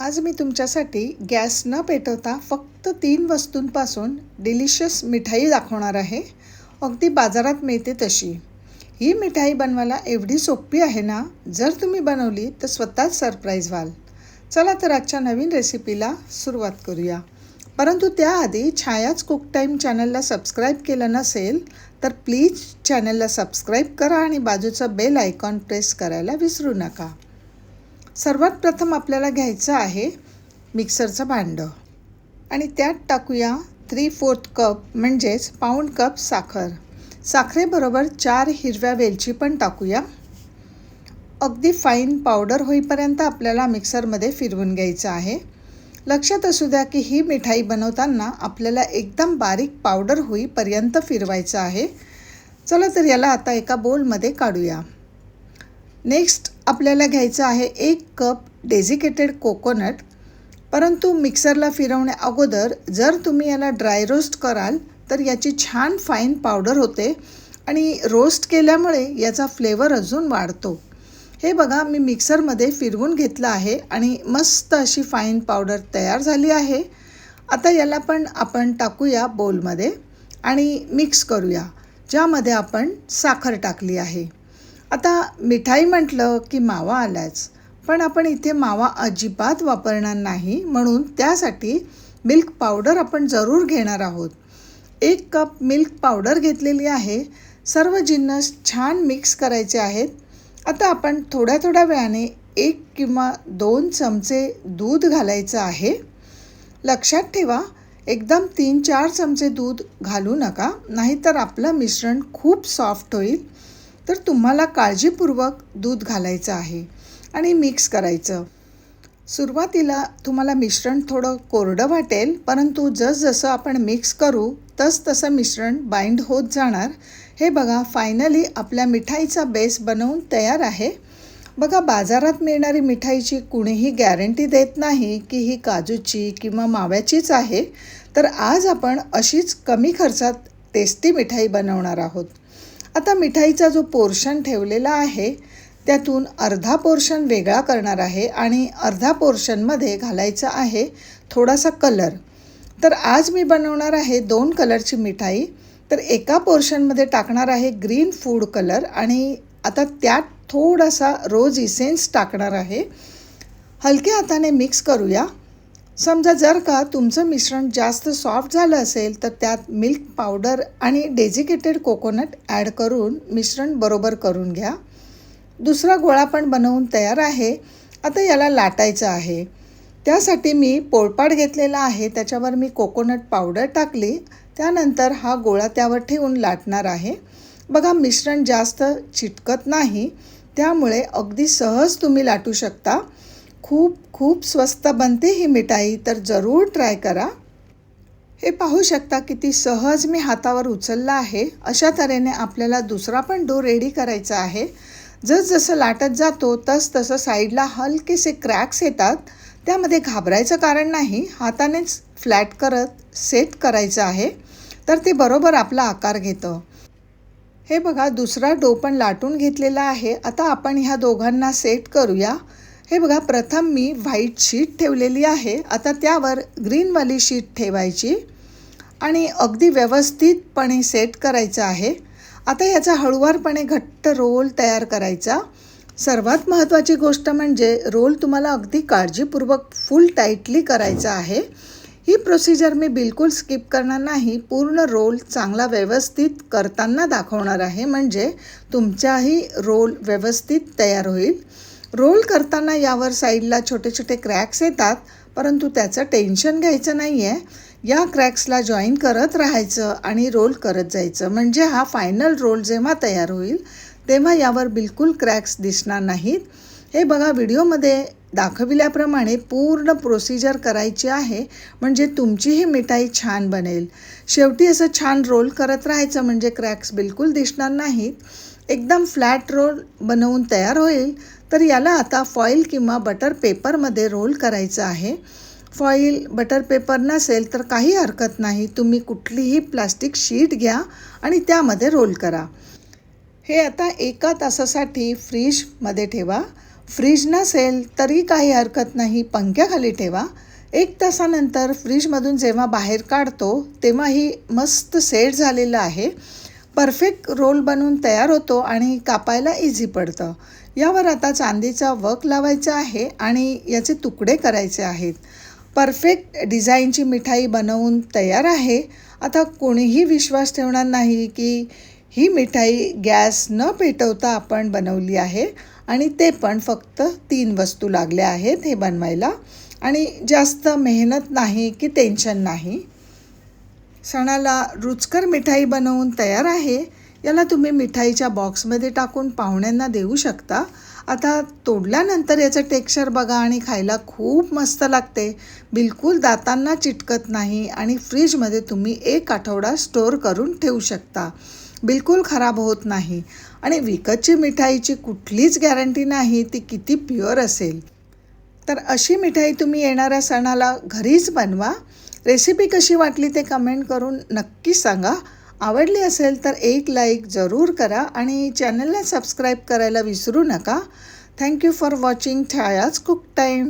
आज मी तुमच्यासाठी गॅस न पेटवता फक्त तीन वस्तूंपासून डिलिशियस मिठाई दाखवणार आहे. अगदी बाजारात मिळते तशी. ही मिठाई बनवायला एवढी सोपी आहे ना? जर तुम्ही बनवली तर स्वतःच सरप्राईज व्हाल. चला तर आजच्या नवीन रेसिपीला सुरुवात करूया. परंतु त्याआधी छायाच कुक टाईम चॅनलला सबस्क्राईब केलं नसेल तर प्लीज चॅनलला सबस्क्राईब करा आणि बाजूचं बेल आयकॉन प्रेस करायला विसरू नका. सर्वात प्रथम आपल्याला घ्यायचं आहे मिक्सरचं भांडं. आणि त्यात टाकूया थ्री फोर्थ कप म्हणजेच पाऊण कप साखर. साखरेबरोबर चार हिरव्या वेलची पण टाकूया. अगदी फाईन पावडर होईपर्यंत आपल्याला मिक्सरमध्ये फिरवून घ्यायचं आहे. लक्षात असू द्या की ही मिठाई बनवताना आपल्याला एकदम बारीक पावडर होईपर्यंत फिरवायचं आहे. चला तर याला आता एका बोलमध्ये काढूया. नेक्स्ट आपल्याला घ्यायचं आहे एक कप डेझिकेटेड कोकोनट परंतु मिक्सरला फिरवण्या अगोदर जर तुम्ही याला ड्राय रोस्ट कराल तर याची छान फाईन पावडर होते आणि रोस्ट केल्यामुळे याचा फ्लेवर अजून वाढतो. हे बघा मी मिक्सरमध्ये फिरवून घेतलं आहे आणि मस्त अशी फाईन पावडर तयार झाली आहे. आता याला पण आपण टाकूया बोलमध्ये आणि मिक्स करूया ज्यामध्ये आपण साखर टाकली आहे. आता मिठाई म्हटलं की मावा आलाच पण आपण इथे मावा अजिबात वापरणार नाही म्हणून त्यासाठी मिल्क पावडर आपण जरूर घेणार आहोत. एक कप मिल्क पावडर घेतलेली आहे. सर्व जिन्नस छान मिक्स करायचे आहेत. आता आपण थोड्या थोड्या वेळाने एक किंवा दोन चमचे दूध घालायचं आहे. लक्षात ठेवा एकदम तीन चार चमचे दूध घालू नका नाहीतर आपलं मिश्रण खूप सॉफ्ट होईल. तर तुम्हाला काळजीपूर्वक दूध घालायचं आहे आणि मिक्स करायचं. सुरुवातीला तुम्हाला मिश्रण थोडं कोरडं वाटेल परंतु जसजसं आपण मिक्स करू तस तसं मिश्रण बाइंड होत जाणार. हे बघा फायनली आपल्या मिठाईचा बेस बनवून तयार आहे. बघा बाजारात मिळणारी मिठाईची कुणीही गॅरंटी देत नाही की ही काजूची किंवा माव्याचीच आहे. तर आज आपण अशीच कमी खर्चात टेस्टी मिठाई बनवणार आहोत. आता मिठाईचा जो पोर्शन ठेवलेला आहे त्यातून अर्धा पोर्शन वेगळा करणार आहे आणि अर्धा पोर्शनमध्ये घालायचा आहे थोडासा कलर. तर आज मी बनवणार आहे दोन कलरची मिठाई. तर एका पोर्शनमध्ये टाकणार आहे ग्रीन फूड कलर आणि आता त्यात थोडासा रोज इसेन्स टाकणार आहे. हलक्या हाताने मिक्स करूया. समजा जर का तुमचं मिश्रण जास्त सॉफ्ट झालं असेल तर त्यात मिल्क पावडर आणि डेझिकेटेड कोकोनट ॲड करून मिश्रण बरोबर करून घ्या. दुसरा गोळा पण बनवून तयार आहे. आता याला लाटायचं आहे. त्यासाठी मी पोळपाट घेतलेला आहे. त्याच्यावर मी कोकोनट पावडर टाकली. त्यानंतर हा गोळा त्यावर ठेवून लाटणार आहे. बघा मिश्रण जास्त चिटकत नाही. त्यामुळे अगदी सहज तुम्ही लाटू शकता. खूप खूप स्वस्त बनते ही मिठाई तर जरूर ट्राय करा. हे पाहू शकता किती सहज मी हातावर उचलला आहे. अशा तऱ्हेने आपल्याला दुसरा पण डो रेडी करायचा आहे. जसजसं लाटत जातो तस तसं साईडला हलकेसे क्रॅक्स येतात. त्यामध्ये घाबरायचं कारण नाही हातानेच फ्लॅट करत सेट करायचं आहे. तर ते बरोबर आपला आकार घेतं. हे बघा दुसरा डो पण लाटून घेतलेला आहे. आता आपण ह्या दोघांना सेट करूया. हे बघा प्रथम मी व्हाईट शीट ठेवलेली आहे. आता त्यावर ग्रीनवाली शीट ठेवायची आणि अगदी व्यवस्थितपणे सेट करायचं आहे. आता याचा हळुवारपणे घट्ट रोल तयार करायचा. सर्वात महत्त्वाची गोष्ट म्हणजे रोल तुम्हाला अगदी काळजीपूर्वक फुल टाईटली करायचा आहे. ही प्रोसिजर मी बिलकुल स्किप करणार नाही. पूर्ण रोल चांगला व्यवस्थित करताना दाखवणार आहे. म्हणजे तुमचाही रोल व्यवस्थित तयार होईल. रोल करताना यावर साईडला छोटे छोटे क्रॅक्स येतात परंतु त्याचं टेन्शन घ्यायचं नाही आहे या क्रॅक्सला जॉईन करत राहायचं आणि रोल करत जायचं. म्हणजे हा फायनल रोल जेव्हा तयार होईल तेव्हा यावर बिलकुल क्रॅक्स दिसणार नाहीत. हे बघा व्हिडिओमध्ये दाखविल्याप्रमाणे पूर्ण प्रोसिजर करायची आहे. म्हणजे तुमची ही मिठाई छान बनेल. शेवटी असं छान रोल करत राहायचं म्हणजे क्रॅक्स बिलकुल दिसणार नाहीत. एकदम फ्लॅट रोल बनवून तयार होईल तर याला आता फॉईल किंवा बटर पेपरमध्ये रोल करायचं आहे. फॉईल बटर पेपर नसेल तर काही हरकत नाही तुम्ही कुठलीही प्लास्टिक शीट घ्या आणि त्यामध्ये रोल करा. हे आता एका तासासाठी फ्रीजमध्ये ठेवा. फ्रीज नसेल तरी काही हरकत नाही पंख्याखाली ठेवा. एक तासानंतर फ्रीजमधून जेव्हा बाहेर काढतो तेव्हा ही मस्त सेट झालेलं आहे. परफेक्ट रोल बनवून तयार होतो आणि कापायला इझी पडतं. यावर आता चांदीचा वर्क लावायचा आहे आणि याचे तुकडे करायचे आहेत. परफेक्ट डिझाईनची मिठाई बनवून तयार आहे. आता कोणीही विश्वास ठेवणार नाही की ही मिठाई गॅस न पेटवता आपण बनवली आहे आणि ते पण फक्त तीन वस्तू लागल्या आहेत हे बनवायला. आणि जास्त मेहनत नाही की टेन्शन नाही. सणाला रुचकर मिठाई बनवून तयार आहे याला तुम्ही मिठाईच्या बॉक्समध्ये टाकून पाहुण्यांना देऊ शकता. आता तोडल्यानंतर याचं टेक्स्चर बघा आणि खायला खूप मस्त लागते. बिलकुल दातांना चिटकत नाही आणि फ्रीजमध्ये तुम्ही एक आठवडा स्टोअर करून ठेवू शकता. बिलकुल खराब होत नाही. आणि विकतची मिठाईची कुठलीच गॅरंटी नाही ती किती प्युअर असेल. तर अशी मिठाई तुम्ही येणाऱ्या सणाला घरीच बनवा. रेसिपी कशी वाटली ते कमेंट करून नक्की सांगा. आवडली असेल तर एक लाईक जरूर करा आणि चॅनलला सबस्क्राईब करायला विसरू नका. Thank you for watching Chhaya's cook time